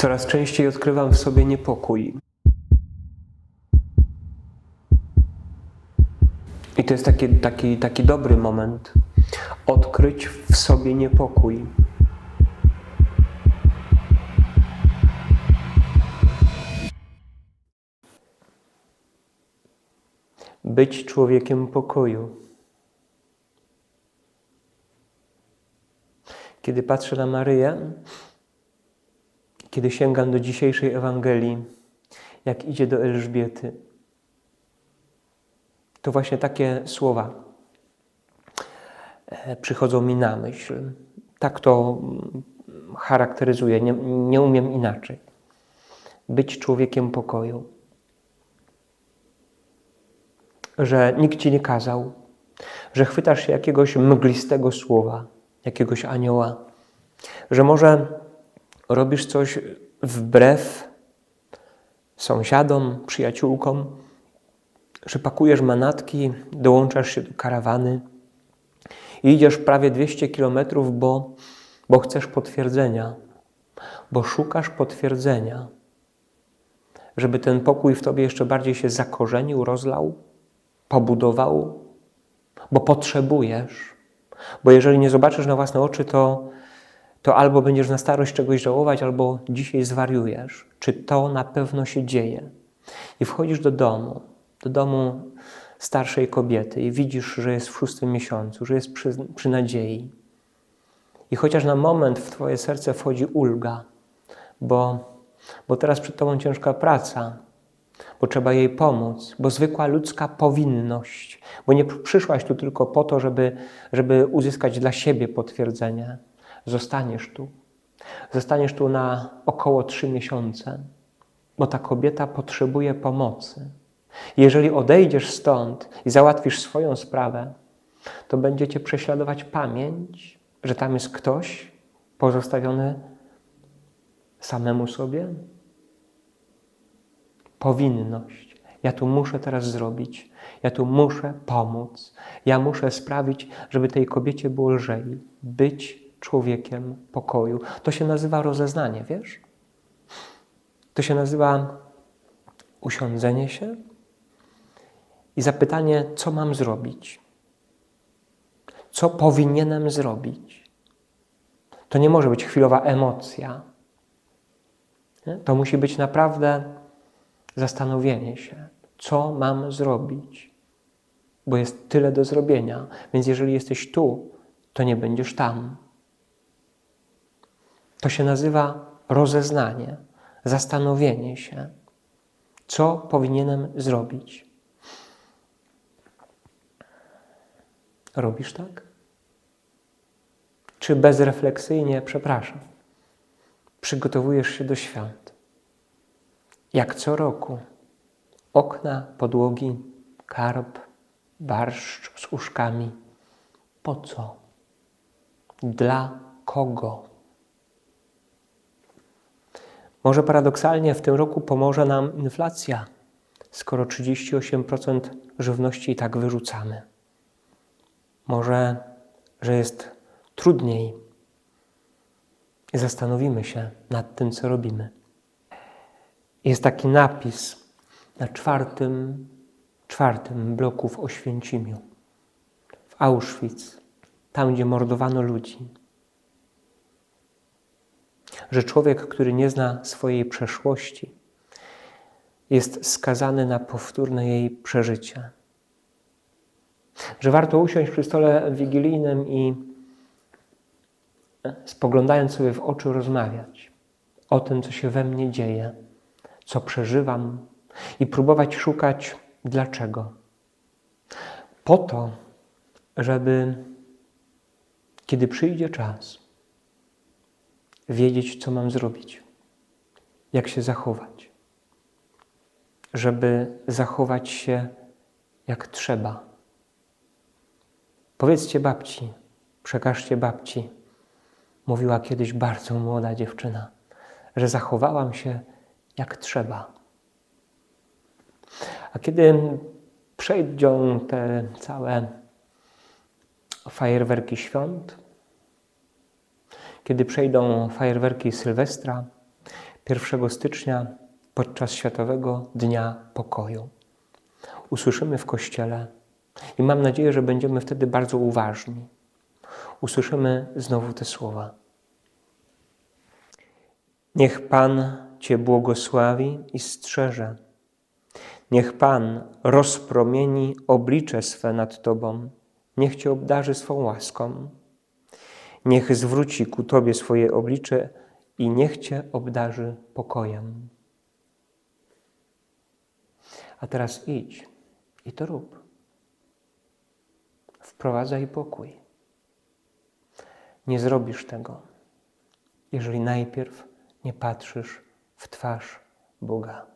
Coraz częściej odkrywam w sobie niepokój. I to jest taki, taki, taki dobry moment odkryć w sobie niepokój. Być człowiekiem pokoju. Kiedy patrzę na Maryję, kiedy sięgam do dzisiejszej Ewangelii, jak idzie do Elżbiety, to właśnie takie słowa e, przychodzą mi na myśl. Tak to mm, charakteryzuje, nie, nie umiem inaczej. Być człowiekiem pokoju. Że nikt ci nie kazał, że chwytasz się jakiegoś mglistego słowa, jakiegoś anioła, że może robisz coś wbrew sąsiadom, przyjaciółkom, że pakujesz manatki, dołączasz się do karawany i idziesz prawie 200 kilometrów, bo, bo chcesz potwierdzenia, bo szukasz potwierdzenia, żeby ten pokój w tobie jeszcze bardziej się zakorzenił, rozlał, pobudował, bo potrzebujesz. Bo jeżeli nie zobaczysz na własne oczy, to, to albo będziesz na starość czegoś żałować, albo dzisiaj zwariujesz. Czy to na pewno się dzieje? I wchodzisz do domu, do domu starszej kobiety i widzisz, że jest w szóstym miesiącu, że jest przy, przy nadziei. I chociaż na moment w Twoje serce wchodzi ulga, bo, bo teraz przed Tobą ciężka praca, bo trzeba jej pomóc, bo zwykła ludzka powinność, bo nie przyszłaś tu tylko po to, żeby, żeby uzyskać dla siebie potwierdzenie. Zostaniesz tu. Zostaniesz tu na około trzy miesiące, bo ta kobieta potrzebuje pomocy. Jeżeli odejdziesz stąd i załatwisz swoją sprawę, to będzie cię prześladować pamięć, że tam jest ktoś pozostawiony samemu sobie. Powinność. Ja tu muszę teraz zrobić. Ja tu muszę pomóc. Ja muszę sprawić, żeby tej kobiecie było lżej. Być człowiekiem pokoju. To się nazywa rozeznanie, wiesz? To się nazywa usiądzenie się i zapytanie, co mam zrobić? Co powinienem zrobić? To nie może być chwilowa emocja. Nie? To musi być naprawdę zastanowienie się, co mam zrobić. Bo jest tyle do zrobienia, więc jeżeli jesteś tu, to nie będziesz tam. To się nazywa rozeznanie, zastanowienie się, co powinienem zrobić. Robisz tak? Czy bezrefleksyjnie, przepraszam, przygotowujesz się do świąt? Jak co roku okna, podłogi, karb, barszcz z uszkami. Po co? Dla kogo? Może paradoksalnie w tym roku pomoże nam inflacja, skoro 38% żywności i tak wyrzucamy. Może, że jest trudniej. I zastanowimy się nad tym, co robimy. Jest taki napis na czwartym, czwartym bloku w Oświęcimiu, w Auschwitz, tam gdzie mordowano ludzi. Że człowiek, który nie zna swojej przeszłości, jest skazany na powtórne jej przeżycie że warto usiąść przy stole wigilijnym i spoglądając sobie w oczy rozmawiać o tym, co się we mnie dzieje, co przeżywam i próbować szukać dlaczego. Po to, żeby kiedy przyjdzie czas, wiedzieć, co mam zrobić, jak się zachować, żeby zachować się jak trzeba. Powiedzcie babci, przekażcie babci, mówiła kiedyś bardzo młoda dziewczyna, że zachowałam się jak trzeba. A kiedy przejdą te całe fajerwerki świąt, kiedy przejdą fajerwerki Sylwestra, 1 stycznia podczas Światowego Dnia Pokoju. Usłyszymy w Kościele i mam nadzieję, że będziemy wtedy bardzo uważni. Usłyszymy znowu te słowa. Niech Pan Cię błogosławi i strzeże. Niech Pan rozpromieni oblicze swe nad Tobą. Niech Cię obdarzy swą łaską. Niech zwróci ku Tobie swoje oblicze i niech Cię obdarzy pokojem. A teraz idź i to rób. Wprowadzaj pokój. Nie zrobisz tego, jeżeli najpierw nie patrzysz w twarz Boga.